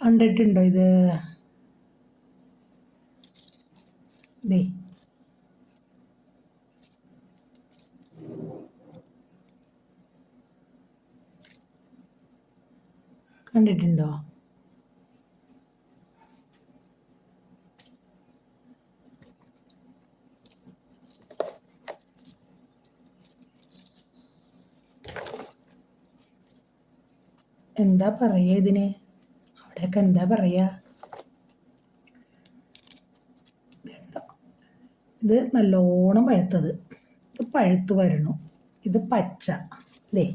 കണ്ടിട്ടുണ്ടോ ഇത്? ദേ. കണ്ടിട്ടുണ്ടോ? എന്താ പറയുക ഇതിന്? അവിടെയൊക്കെ എന്താ പറയുക? ഇത് നല്ലോണം പഴുത്തത്. ഇത് പഴുത്ത് വരണു. ഇത് പച്ച അല്ലേ?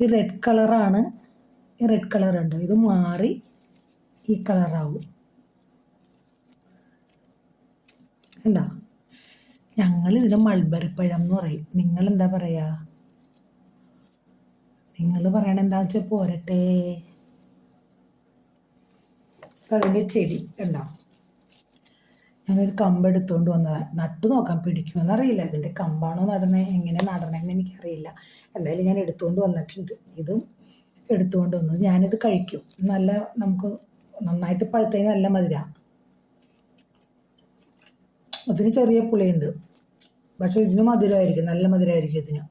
ഈ റെഡ് കളറാണ് ഈ റെഡ് കളർ ഉണ്ട് ഇത് മാറി ഈ കളറാവും കണ്ടോ? ഞങ്ങൾ ഇതിന് പഴം എന്ന് പറയും. നിങ്ങൾ എന്താ പറയുക നിങ്ങൾ പറയണെന്താ വെച്ചാൽ പോരട്ടെ. അപ്പം അതിന്റെ ചെടി എന്താ ഞാനൊരു കമ്പ് എടുത്തുകൊണ്ട് വന്നതാണ് നട്ടു നോക്കാൻ പിടിക്കുമെന്ന് അറിയില്ല ഇതിന്റെ കമ്പാണോ നടന്നത് എങ്ങനെ നടണമെന്ന് എനിക്കറിയില്ല. എന്തായാലും ഞാൻ എടുത്തുകൊണ്ട് വന്നിട്ടുണ്ട്. ഇതും എടുത്തുകൊണ്ട് വന്നു. ഞാനിത് കഴിക്കും. നല്ല നമുക്ക് നന്നായിട്ട് പഴുത്തതിന് നല്ല മധുര. അതിന് ചെറിയ പുളിയുണ്ട്. പക്ഷേ ഇതിന് മധുരമായിരിക്കും. നല്ല മധുരമായിരിക്കും ഇതിന്.